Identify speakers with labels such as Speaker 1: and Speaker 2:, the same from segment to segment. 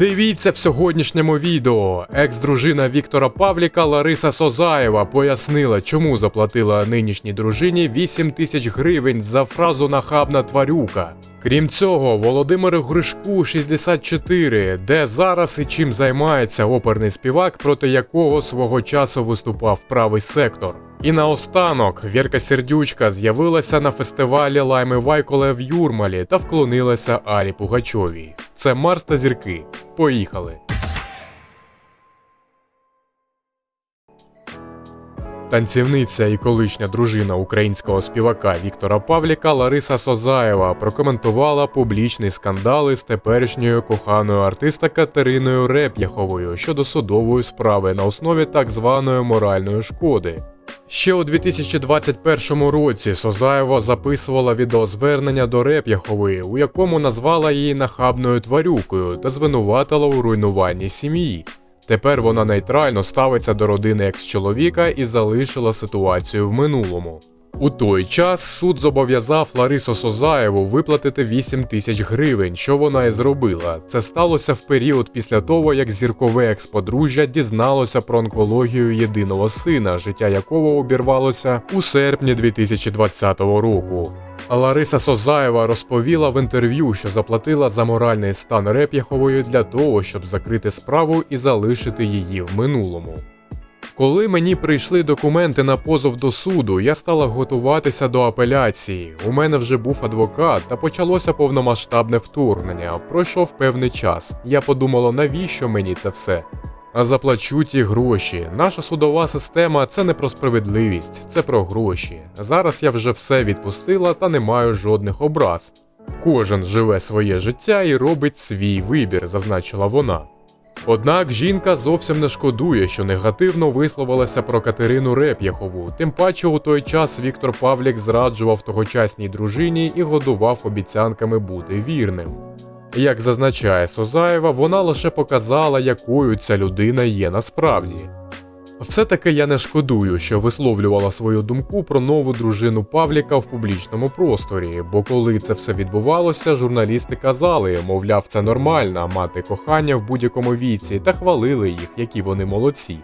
Speaker 1: Дивіться в сьогоднішньому відео. Екс-дружина Віктора Павліка Лариса Созаєва пояснила, чому заплатила нинішній дружині 8 тисяч гривень за фразу нахабна тварюка. Крім цього, Володимир Гришку 64, де зараз і чим займається оперний співак, проти якого свого часу виступав правий сектор. І наостанок Вірка Сердючка з'явилася на фестивалі Лайми Вайколе в Юрмалі та вклонилася Алі Пугачовій. Це Марс та зірки. Поїхали. Танцівниця і колишня дружина українського співака Віктора Павліка Лариса Созаєва прокоментувала публічний скандал із теперішньою коханою артиста Катериною Реп'яховою щодо судової справи на основі так званої моральної шкоди. Ще у 2021 році Созаєва записувала відеозвернення до Реп'яхової, у якому назвала її нахабною тварюкою та звинуватила у руйнуванні сім'ї. Тепер вона нейтрально ставиться до родини екс-чоловіка і залишила ситуацію в минулому. У той час суд зобов'язав Ларису Созаєву виплатити 8 тисяч гривень, що вона і зробила. Це сталося в період після того, як зіркове екс-подружжя дізналося про онкологію єдиного сина, життя якого обірвалося у серпні 2020 року. Лариса Созаєва розповіла в інтерв'ю, що заплатила за моральний стан Реп'яхової для того, щоб закрити справу і залишити її в минулому. Коли мені прийшли документи на позов до суду, я стала готуватися до апеляції. У мене вже був адвокат та почалося повномасштабне вторгнення. Пройшов певний час. Я подумала, навіщо мені це все? А заплачу ті гроші. Наша судова система це не про справедливість, це про гроші. Зараз я вже все відпустила та не маю жодних образ. Кожен живе своє життя і робить свій вибір, зазначила вона. Однак жінка зовсім не шкодує, що негативно висловилася про Катерину Реп'яхову. Тим паче у той час Віктор Павлік зраджував тогочасній дружині і годував обіцянками бути вірним. Як зазначає Созаєва, вона лише показала, якою ця людина є насправді. Все-таки я не шкодую, що висловлювала свою думку про нову дружину Павліка в публічному просторі, бо коли це все відбувалося, журналісти казали, мовляв, це нормально мати кохання в будь-якому віці та хвалили їх, які вони молодці.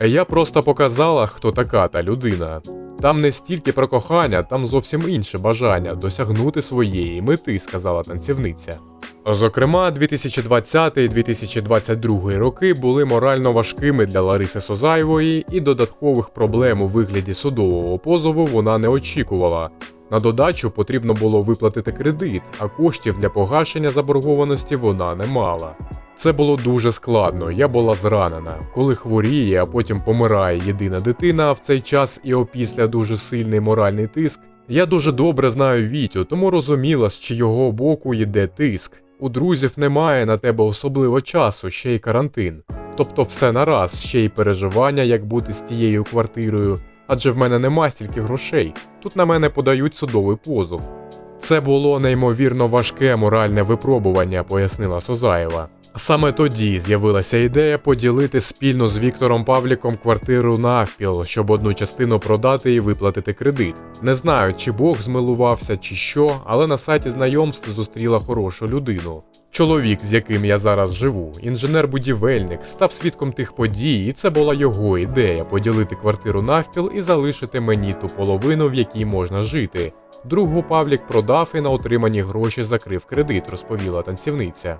Speaker 1: Я просто показала, хто така та людина. Там не стільки про кохання, там зовсім інше бажання досягнути своєї мети, сказала танцівниця. Зокрема, 2020-2022 роки були морально важкими для Лариси Созаєвої, і додаткових проблем у вигляді судового позову вона не очікувала. На додачу потрібно було виплатити кредит, а коштів для погашення заборгованості вона не мала. Це було дуже складно, я була зранена. Коли хворіє, а потім помирає єдина дитина, в цей час і опісля дуже сильний моральний тиск. Я дуже добре знаю Вітю, тому розуміла, з чийого боку йде тиск. У друзів немає на тебе особливо часу, ще й карантин. Тобто все нараз, ще й переживання, як бути з тією квартирою, адже в мене нема стільки грошей. Тут на мене подають судовий позов. Це було неймовірно важке моральне випробування, пояснила Созаєва. Саме тоді з'явилася ідея поділити спільно з Віктором Павліком квартиру навпіл, щоб одну частину продати і виплатити кредит. Не знаю, чи Бог змилувався, чи що, але на сайті знайомств зустріла хорошу людину. Чоловік, з яким я зараз живу, інженер-будівельник, став свідком тих подій, і це була його ідея поділити квартиру навпіл і залишити мені ту половину, в якій можна жити. Другу Павлік продав і на отримані гроші закрив кредит, розповіла танцівниця.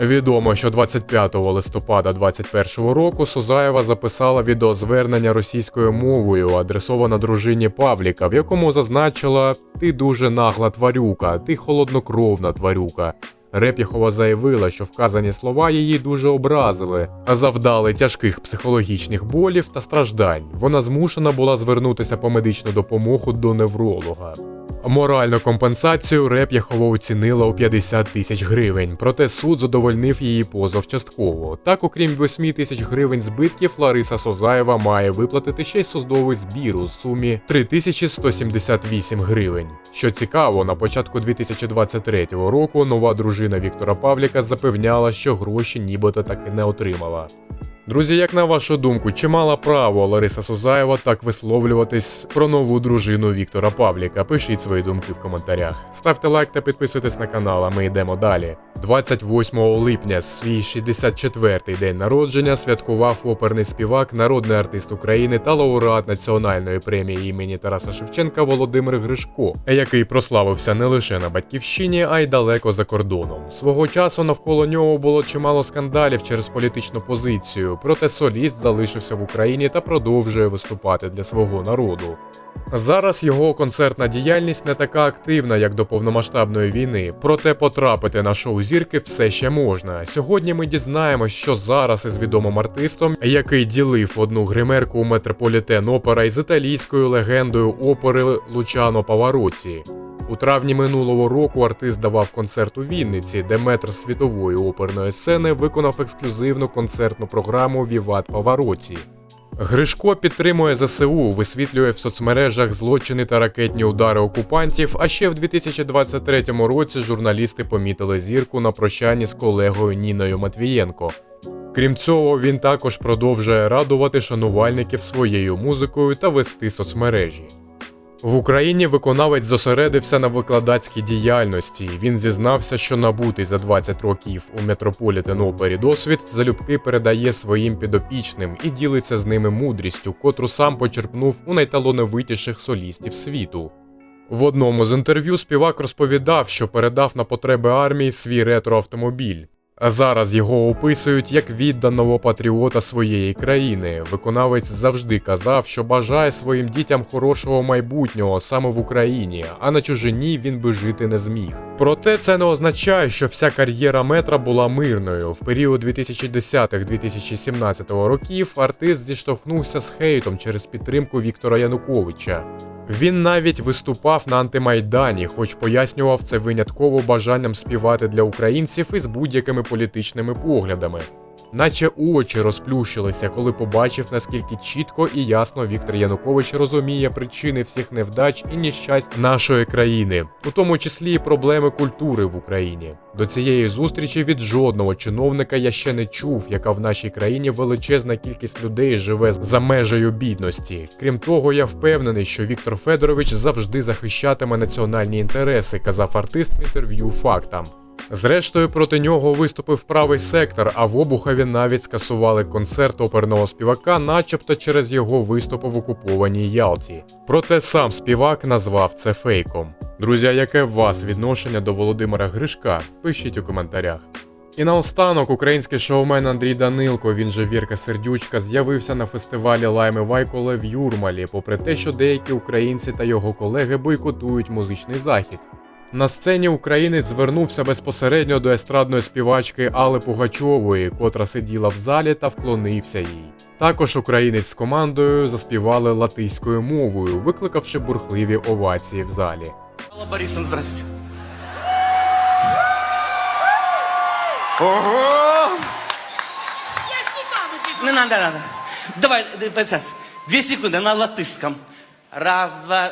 Speaker 1: Відомо, що 25 листопада 2021 року Сузаєва записала відеозвернення російською мовою, адресоване дружині Павліка, в якому зазначила Ти дуже нагла тварюка, ти холоднокровна тварюка. Реп'яхова заявила, що вказані слова її дуже образили, а завдали тяжких психологічних болів та страждань. Вона змушена була звернутися по медичну допомогу до невролога. Моральну компенсацію Реп'яхова оцінила у 50 тисяч гривень, проте суд задовольнив її позов частково. Так, окрім 8 тисяч гривень збитків, Лариса Созаєва має виплатити ще й судовий збір у сумі 3178 гривень. Що цікаво, на початку 2023 року нова дружина Віктора Павліка запевняла, що гроші нібито таки не отримала. Друзі, як на вашу думку, чи мала право Лариса Сузаєва так висловлюватись про нову дружину Віктора Павліка? Пишіть свої думки в коментарях. Ставте лайк та підписуйтесь на канал, а ми йдемо далі. 28 липня, свій 64-й день народження, святкував оперний співак, народний артист України та лауреат національної премії імені Тараса Шевченка Володимир Гришко, який прославився не лише на батьківщині, а й далеко за кордоном. Свого часу навколо нього було чимало скандалів через політичну позицію. Проте соліст залишився в Україні та продовжує виступати для свого народу. Зараз його концертна діяльність не така активна, як до повномасштабної війни, проте потрапити на шоу зірки все ще можна. Сьогодні ми дізнаємось, що зараз із відомим артистом, який ділив одну гримерку у Метрополітен Опера із італійською легендою опери Лучано Павароті. У травні минулого року артист давав концерт у Вінниці, де метр світової оперної сцени виконав ексклюзивну концертну програму Віват Павароті. Гришко підтримує ЗСУ, висвітлює в соцмережах злочини та ракетні удари окупантів. А ще в 2023 році журналісти помітили зірку на прощанні з колегою Ніною Матвієнко. Крім цього, він також продовжує радувати шанувальників своєю музикою та вести соцмережі. В Україні виконавець зосередився на викладацькій діяльності. Він зізнався, що набутий за 20 років у Метрополітен Опері досвід залюбки передає своїм підопічним і ділиться з ними мудрістю, котру сам почерпнув у найталановитіших солістів світу. В одному з інтерв'ю співак розповідав, що передав на потреби армії свій ретроавтомобіль. Зараз його описують як відданого патріота своєї країни. Виконавець завжди казав, що бажає своїм дітям хорошого майбутнього саме в Україні, а на чужині він би жити не зміг. Проте це не означає, що вся кар'єра метра була мирною. В період 2010-2017 років артист зіштовхнувся з хейтом через підтримку Віктора Януковича. Він навіть виступав на антимайдані, хоч пояснював це винятково бажанням співати для українців із будь-якими політичними поглядами. Наче очі розплющилися, коли побачив, наскільки чітко і ясно Віктор Янукович розуміє причини всіх невдач і нещасть нашої країни, у тому числі і проблеми культури в Україні. До цієї зустрічі від жодного чиновника я ще не чув, яка в нашій країні величезна кількість людей живе за межею бідності. Крім того, я впевнений, що Віктор Федорович завжди захищатиме національні інтереси, казав артист в інтерв'ю фактам. Зрештою, проти нього виступив правий сектор, а в Обухові навіть скасували концерт оперного співака, начебто через його виступ в окупованій Ялті. Проте сам співак назвав це фейком. Друзі, яке в вас відношення до Володимира Гришка? Пишіть у коментарях. І наостанок український шоумен Андрій Данилко, він же Вірка Сердючка, з'явився на фестивалі Лайми Вайколе в Юрмалі, попри те, що деякі українці та його колеги бойкотують музичний захід. На сцені українець звернувся безпосередньо до естрадної співачки Алли Пугачової, котра сиділа в залі та вклонився їй. Також українець з командою заспівали латиською мовою, викликавши бурхливі овації в залі.
Speaker 2: Алла Борисовна, здрасте. Ого!
Speaker 3: Я снимаю
Speaker 2: Не надо, надо. Давай, э, сейчас. Две секунды на латышском. Раз, два,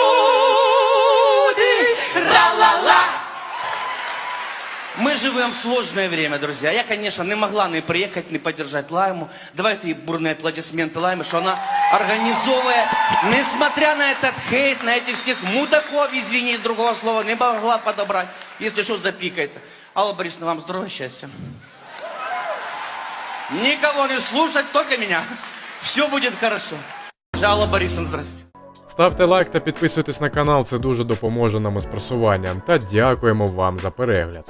Speaker 2: живем в сложное время, друзья. Я, конечно, не могла не приехать, не поддержать Лайму. Давайте ей бурные аплодисменты Лайме, что она организовывая, несмотря на этот хейт, на этих всех мудаков, извини, другого слова не могла подобрать. Если что, запикает. Алла Борисовна, вам здоровья, счастья. Никого не слушать, только меня. Все будет хорошо. Алла Борисовна, здрасте.
Speaker 1: Ставте лайк та підписуйтесь на канал, це дуже допоможе нам із просуванням. Та дякуємо вам за перегляд.